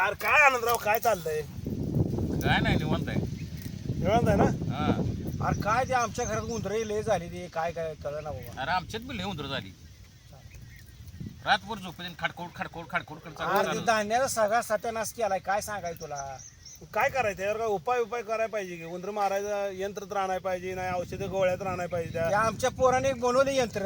Car काय आनंदराव काय चाललंय? काय नाही निवांत आहे. निवांत आहे ना? हा. अरे काय ते आमच्या घरात उंदरही लय झाली ते काय काय कळलं ना बाबा. अरे आमच्यात बी लय उंदर झाली. रातभर झोपेन खडकोड खडकोड खडकोड खडकोड अरे ते चालू धान्याचा सगळा सत्यानाश केलाय काय सांगाय तुला? काय करायचं? यावर काय उपाय उपाय करायला पाहिजे की? उंदर मारायचं यंत्र तर आणायला पाहिजे नाही औषधं गोळ्यात आणायला पाहिजे त्या. आमच्या पोराने एक बनवले यंत्र.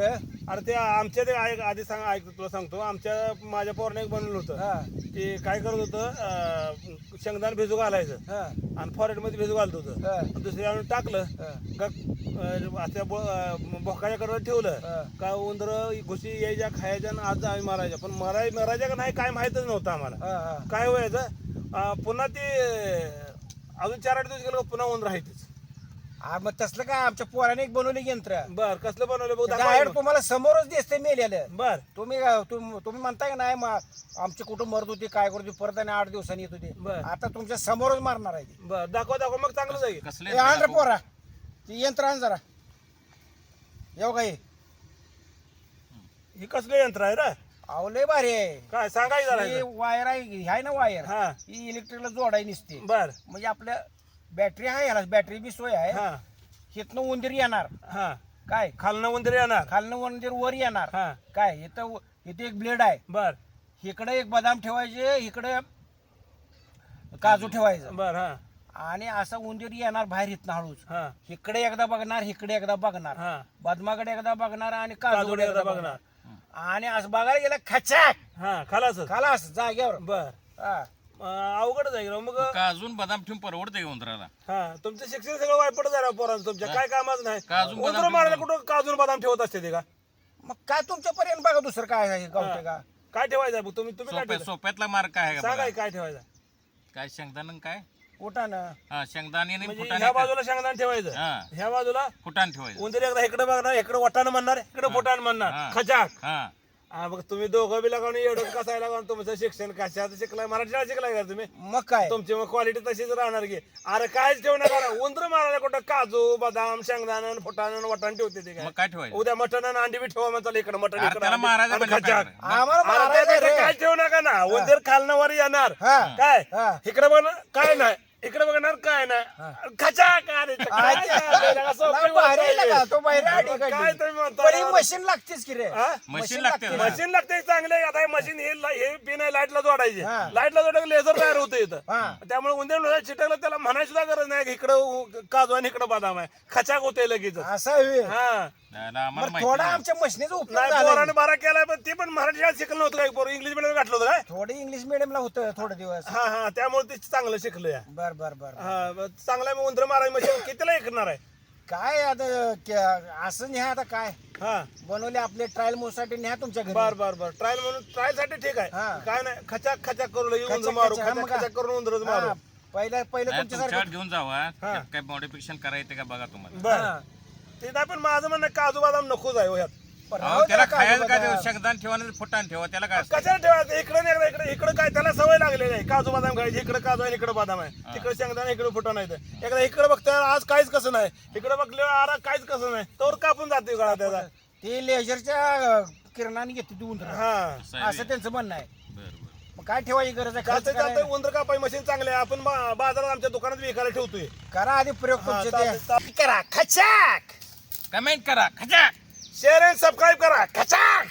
अरे ते आमच्या ते ऐक आधी सांग ऐक तुला सांगतो. आमच्या माझ्या पोराने एक बनवलं होतं. हा. ते काय करत होतं? अं, शेंगदाण भिजू घालायचं. हा. आणि फॉरेटमध्ये भिजू घालत होतं. हा. आणि दुसऱ्या वेळी टाकलं. हा. का अं, अशा बो- अं, बोकाच्या कडवर ठेवलं. हा. का उंदर घुशी यायच्या खायच्या आणि आज आम्ही मारायच्या. पण मराय मरायच्या का नाही काय माहितच नव्हतं आम्हाला. हा हा. काय व्हायचं? पुन्हा ते अजून चार आठ दिवस गेलो का पुन्हा आहेतच. हा, मग तसलं काय? आमच्या पोराने एक बनवले यंत्र. बर कसलं बनवलं बघ डायरेक्ट दाखवा तुम्हाला समोरच दिसते मेलेलं. बर. तुम्ही काय- तुम- तुम्ही म्हणताय का नाही मा- आमचे कुठं मरत होते काय करत होते परत आणि आठ दिवसांनी येत होते. बर. आता तुमच्या समोरच मारणार आहे ते. बर दाखवा दाखवा मग चांगलं जाईल. कसले ए, आण रे पोरा. ते यंत्र आण जरा. येऊ काही ही कसलं यंत्र आहे रे? अहो लय भारी आहे. काय सांगायचं ही ह्याचं. वायर आहे ही आहे ना वायर? हा. ही इलेक्ट्रिकला जोडाय नसते. बर. म्हणजे आपल्या बॅटरी आहे याला बॅटरी बी सोय आहे. हा. हिथनं उंदीर येणार. हा. काय? खालनं उंदर येणार. खालनं उंदीर वर येणार. हा. काय? इथं इथे एक ब्लेड आहे. बर. इकडे एक बदाम ठेवायचे इकडे काजू ठेवायचं. बर हा. आणि असं उंदीर येणार बाहेर इथनं हळूच. हा. इकडे एकदा बघणार इकडे एकदा बघणार. हा. बदमाकडे एकदा बघणार आणि काजूकडे काजूकडे एकदा बघणार. आणि असं बघायला गेलं खचाक. हा खालाच खालास जाग्यावर बर. हा. अवघड जाईल राव. मग अजून बदाम ठेवून परवडते का उंदराला? हा तुमचं शिक्षण सगळं वायपट झालं पोरांचं. तुमच्या काय कामाच नाही. काजून बदाम मारायला कुठं काजून बदाम ठेवत असते ते का? मग काय तुमच्यापर्यंत बघा दुसरं काय आहे गावते का काय ठेवायचं आहे? तुम्ही तुम्ही काय सोप्या ठेवता? सोप्यातला मार्ग काय आहे का सांगा बघा? की काय ठेवायचं काय शेंगदाणा आणि काय? हा शेंगदाणे आणि म्हणजे फुटाणे ह्या काय? बाजूला शेंगदाण ठेवायचं. हा. ह्या बाजूला फुटाण ठेवायचं. उंदर एकदा इकडे बघणार इकडे वटानं म्हणणार इकडे फुटानं म्हणणार. हा. खचाक. हा. हा तुम्ही दोघं बी लागून एवढं कसायला लागून तुमचं शिक्षण कशात शिकलाय? मराठीला शिकलाय का तुम्ही? मग काय? तुमची मग क्वालिटी तशीच राहणार की. अरे कायच ठेवू नका उंदर मारायला कुठं काजू बदाम शेंगदाणा फुटाणं वटाण ठेवते ते काय? मग काय ठेवायचं? उद्या मटण आणि अंडी बी ठेवा म्हणता इकडे मटण अरे त्याला. मारायचं म्हणजे खचाक. काय आम्हाला मारायचं त्याचं रे. काय ठेवू नका ना. उंदीर खालनं वर येणार. हा. काय? हा. इकडे बघणार काय नाही. इकडे बघणार काय नाही खचा काय रे? काय काय रे? असं लय आपण भारी आहे म्हणता का? येईल. तो बाहेर आडी मग काढली. काय तुम्ही म्हणता पण ही यार? मशीन लागतेच की रे हा? मशीन लागते ना. मशीन लागते चांगले आता हे मशीन हे ला- हे पिन आहे लाईटला जोडायचे हा. लाईटला जोडायला लेझर तयार होतं इथं हा. त्यामुळे उंदीर चिटकलं त्याला म्हणायची सुद्धा गरज नाही की इकडं काजू आणि इकडं बदाम आहे खचाक होते लगेच असं हा बरं थोडा. आमच्या मशीनीचा उपयोग नाही झाला पोराने बारा केलाय पण ते पण मराठी शाळेत शिकलं नव्हतं काय? पोरं इंग्लिश मिडियम घातलं होतं काय? थोडे इंग्लिश मिडियमला होतं थोडे दिवस. हा हा त्यामुळे ते चांगलं शिकलं या. बर बर बर. हा मग चांगलं आहे मग उंदर मारायची मशीन कितीला ऐकणार आहे? काय आता असं न्या आता काय? हा. बनवले आपले ट्रायल मोसाठी न्या तुमच्या घरी. बर बर बर. ट्रायल म्हणून ट्रायलसाठी ठीक आहे. हा. काय नाही खचाक खचाक करू लगे उंदर खचाक- मारू खचाक, हा, मग करून उंदरच मारू. पहिलं पहिलं तुमच्यासारखं घेऊन जावा. हा. त्यात काय मॉडिफिकेशन करायचं का बघा तुम्हाला. बर. ते नाही पण माझं म्हणणं काजू बदाम नकोच आहे हो ह्यात. पण अहो, राहू त्याला काजू काय बदाम. शेंगदाण ठेवा आणि फुटाण ठेवा त्याला काय असतं? कशाला ठेवायचं? इकडे नाही इकडे इकडे इकडे काय त्याला सवय लागलेली आहे. काजू बदाम खायची इकडे काजू आहे इकडे बदाम आहे. तिकडे शेंगदाणा इकडे फुटा नाही तर एकदा इकडे बघता आज काहीच कसं नाही. इकडे बघले अरे काहीच कसं नाही. तर कापून जाते गळा त्याचा. ते लेजरच्या किरणाने घेते तू उंदर. हा. असं त्यांचं म्हणणं आहे. बरं, बरं. मग काय ठेवायची गरज आहे? खर्च चालतंय चालतंय करायला? उंदर कापाई मशीन चांगले आहे. आपण बा- बाजारात आमच्या दुकानात विकायला ठेवतोय. करा आधी प्रयोग चालतंय. चालतंय. करा खचाक! कमेंट करा खचा शेअर अँड सबस्क्राईब करा खचाक.